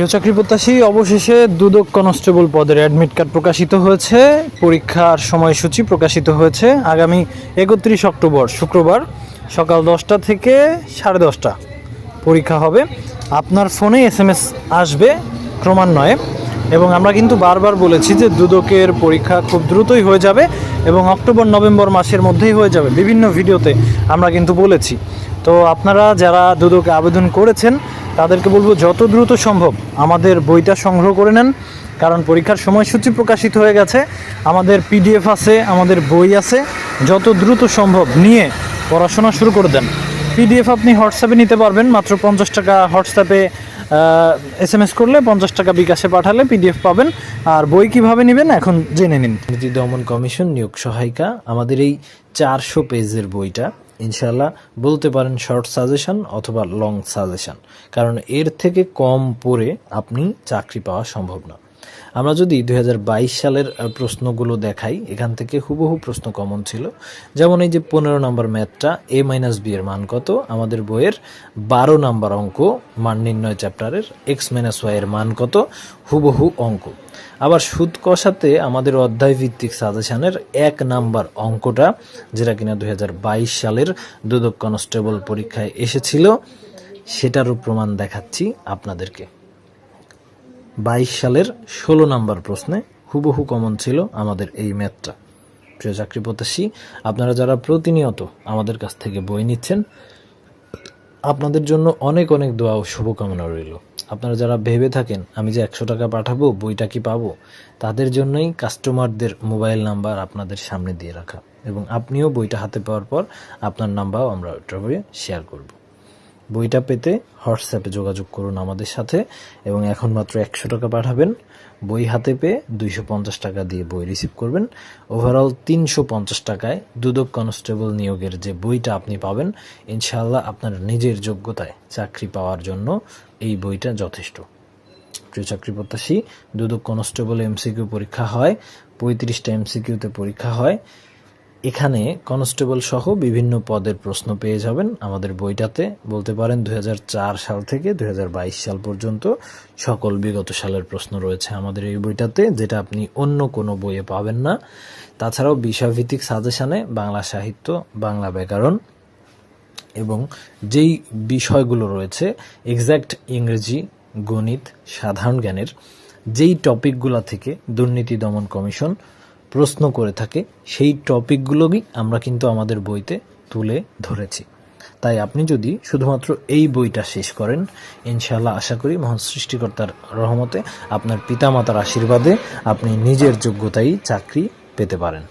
প্রিয় চাকরি প্রত্যাশী, অবশেষে দুদক কনস্টেবল পদের অ্যাডমিট কার্ড প্রকাশিত হয়েছে। পরীক্ষার সময়সূচি প্রকাশিত হয়েছে আগামী একত্রিশ অক্টোবর, শুক্রবার সকাল দশটা থেকে সাড়ে দশটা। পরীক্ষা হবে। আপনার ফোনে এস এম এস আসবে ক্রমান্বয়ে এবং আমরা কিন্তু বারবার বলেছি যে দুদকের পরীক্ষা খুব দ্রুতই হয়ে যাবে এবং অক্টোবর, নভেম্বর মাসের মধ্যেই হয়ে যাবে। বিভিন্ন ভিডিওতে আমরা কিন্তু বলেছি। তো আপনারা যারা দুদকে আবেদন করেছেন তাদেরকে বলব যত দ্রুত সম্ভব আমাদের বইটা সংগ্রহ করে নেন, কারণ পরীক্ষার সময়সূচি প্রকাশিত হয়ে গেছে, আমাদের পিডিএফ আছে, আমাদের বই আছে, যত দ্রুত সম্ভব নিয়ে পড়াশোনা শুরু করে দেন। পিডিএফ আপনি হোয়াটসঅ্যাপে নিতে পারবেন, মাত্র পঞ্চাশ টাকা হোয়াটসঅ্যাপে এস এম এস করলে পঞ্চাশ টাকা বিকাশে পাঠালে পিডিএফ পাবেন, আর বই কীভাবে নেবেন এখন জেনে নিন। দমন কমিশন নিয়োগ সহায়িকা, আমাদের এই চারশো পেজের বইটা ইনশাল্লাহ বলতে পারেন শর্ট সাজেশন অথবা লং সাজেশন কারণ এর থেকে কম পরে আপনি চাকরি পাওয়া সম্ভব না। আমরা যদি দুই হাজার বাইশ সালের প্রশ্নগুলো দেখাই, এখান থেকে হুবহু প্রশ্ন কমন ছিল। যেমন এই যে পনেরো নম্বর ম্যাথটা, এ মাইনাস বি এর মান কত? আমাদের বইয়ের বারো নম্বর অঙ্ক, মান নির্ণয় চ্যাপ্টারের এক্স মাইনাস ওয়াই এর মান কত? হুবহু অঙ্ক। আবার সুদ কষাতে আমাদের অধ্যায় ভিত্তিক সাজেশনের এক নাম্বার অঙ্কটা, যেটা কিনা দুই হাজার বাইশ সালের দুদক কনস্টেবল পরীক্ষায় এসেছিল, সেটারও প্রমাণ দেখাচ্ছি আপনাদেরকে। বাইশ সালের ষোলো নাম্বার প্রশ্নে হুবহু কমন ছিল আমাদের এই ম্যাথটা। প্রিয় চাকরি প্রত্যাশী, আপনারা যারা প্রতিনিয়ত আমাদের কাছ থেকে বই নিচ্ছেন, আপনাদের জন্য অনেক অনেক দোয়া ও শুভকামনা রইল। আপনারা যারা ভেবে থাকেন, আমি যে একশো টাকা পাঠাবো, বইটা কি পাবো, তাদের জন্যই কাস্টমারদের মোবাইল নাম্বার আপনাদের সামনে দিয়ে রাখা। এবং আপনিও বইটা হাতে পাওয়ার পর আপনার নাম্বারও আমরা উপরে শেয়ার করব। বইটা পেতে হোয়াটসঅ্যাপে যোগাযোগ করুন আমাদের সাথে এবং এখন মাত্র একশো টাকা পাঠাবেন। বই হাতে পেয়ে দুইশো পঞ্চাশ টাকা দিয়ে বই রিসিভ করবেন। ওভারঅল তিনশো পঞ্চাশ টাকায় দুদক কনস্টেবল নিয়োগের যে বইটা আপনি পাবেন, ইনশাআল্লাহ আপনার নিজের যোগ্যতায় চাকরি পাওয়ার জন্য এই বইটা যথেষ্ট। প্রিয় চাকরি প্রত্যাশী, দুদক কনস্টেবল এমসিকিউ পরীক্ষা হয়, পঁয়ত্রিশটা এমসিকিউতে পরীক্ষা হয়। এখানে কনস্টেবল সহ বিভিন্ন পদের প্রশ্ন পেয়ে যাবেন আমাদের বইটাতে। বলতে পারেন দুই হাজার চার সাল থেকে দুই হাজার বাইশ সাল পর্যন্ত সকল বিগত সালের প্রশ্ন রয়েছে আমাদের এই বইটাতে, যেটা আপনি অন্য কোনো বইয়ে পাবেন না। তাছাড়াও বিষয়ভিত্তিক সাজেশানে বাংলা সাহিত্য, বাংলা ব্যাকরণ এবং যেই বিষয়গুলো রয়েছে এক্স্যাক্ট ইংরেজি, গণিত, সাধারণ জ্ঞানের, যেই টপিকগুলো থেকে দুর্নীতি দমন কমিশন প্রশ্ন করে থাকে, সেই টপিকগুলোই আমরা কিন্তু আমাদের বইতে তুলে ধরেছি। তাই আপনি যদি শুধুমাত্র এই বইটা শেষ করেন, ইনশাআল্লাহ আশা করি মহান সৃষ্টিকর্তার রহমতে আপনার পিতামাতার আশীর্বাদে আপনি নিজের যোগ্যতায় চাকরি পেতে পারেন।